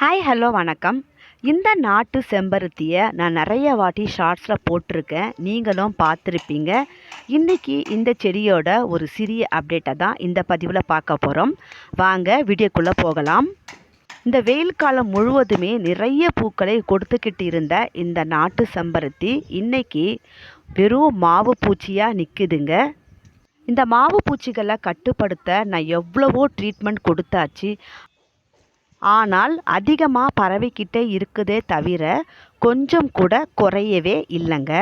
Hi hello வணக்கம். இந்த நாட்டு செம்பருத்தியை நான் நிறைய வாட்டி ஷார்ட்ஸில் போட்டிருக்கேன். நீங்களும் பார்த்துருப்பீங்க. இன்றைக்கி இந்த செடியோட ஒரு சிறிய அப்டேட்டை தான் இந்த பதிவில் பார்க்க போகிறோம் வாங்க வீடியோக்குள்ளே போகலாம். இந்த வெயில் காலம் முழுவதுமே நிறைய பூக்களை கொடுத்துக்கிட்டு இருந்த இந்த நாட்டு செம்பருத்தி இன்றைக்கி வெறும் மாவு பூச்சியாக நிற்குதுங்க இந்த மாவு பூச்சிகளை கட்டுப்படுத்த நான் எவ்வளவோ ட்ரீட்மெண்ட் கொடுத்தாச்சு. ஆனால் அதிகமாக பரவிக்கிட்டே இருக்குதே தவிர கொஞ்சம் கூட குறையவே இல்லைங்க.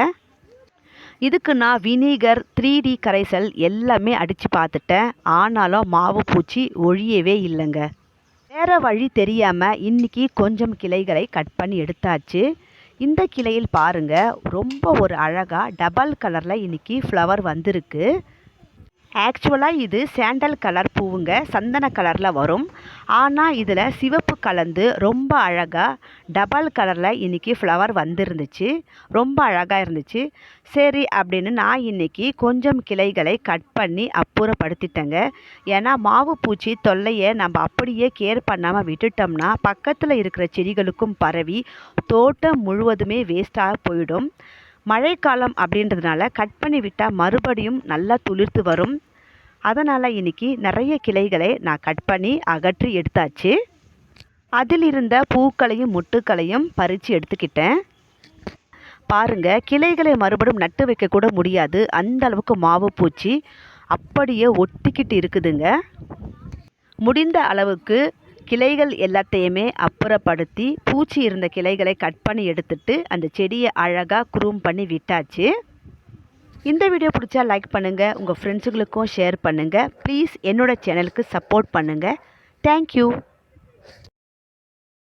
இதுக்கு நான் வினிகர் த்ரீ டி கரைசல் எல்லாமே அடித்து பார்த்துட்டேன். ஆனாலும் மாவு பூச்சி ஒழியவே இல்லைங்க. வேறு வழி தெரியாமல் இன்றைக்கி கொஞ்சம் கிளைகளை கட் பண்ணி எடுத்தாச்சு. இந்த கிளையில் பாருங்கள் ரொம்ப ஒரு அழகாக டபுள் கலரில் இன்றைக்கி ஃப்ளவர் வந்திருக்கு. ஆக்சுவலாக இது சாண்டல் கலர் பூவுங்க சந்தன கலரில் வரும். ஆனால் இதில் சிவப்பு கலந்து ரொம்ப அழகாக டபுள் கலரில் இன்றைக்கி ஃப்ளவர் வந்துருந்துச்சு. ரொம்ப அழகாக இருந்துச்சு. சரி அப்படின்னு நான் இன்றைக்கி கொஞ்சம் கிளைகளை கட் பண்ணி அப்புறப்படுத்திட்டேங்க. ஏன்னா மாவு பூச்சி தொல்லையை நம்ம அப்படியே கேர் பண்ணாமல் விட்டுட்டோம்னா பக்கத்தில் இருக்கிற செடிகளுக்கும் பரவி தோட்டம் முழுவதுமே வேஸ்ட்டாக போயிடும். மழைக்காலம் அப்படின்றதுனால கட் பண்ணி விட்டால் மறுபடியும் நல்லா துளிர்த்து வரும். அதனால் இன்றைக்கி நிறைய கிளைகளை நான் கட் பண்ணி அகற்றி எடுத்தாச்சு. அதில் இருந்த பூக்களையும் முட்டுக்களையும் பறித்து எடுத்துக்கிட்டேன். பாருங்கள் கிளைகளை மறுபடியும் நட்டு வைக்கக்கூட முடியாது. அந்த அளவுக்கு மாவு பூச்சி அப்படியே ஒட்டிக்கிட்டு இருக்குதுங்க. முடிந்த அளவுக்கு கிளைகள் எல்லாத்தையுமே அப்புறப்படுத்தி பூச்சி இருந்த கிளைகளை கட் பண்ணி எடுத்துட்டு அந்த செடியை அழகாக குரூம் பண்ணி விட்டாச்சு. இந்த வீடியோ பிடிச்சா லைக் பண்ணுங்கள் உங்கள் ஃப்ரெண்ட்ஸுங்களுக்கும் ஷேர் பண்ணுங்கள் ப்ளீஸ் என்னோடய சேனலுக்கு சப்போர்ட் பண்ணுங்கள் தேங்க்யூ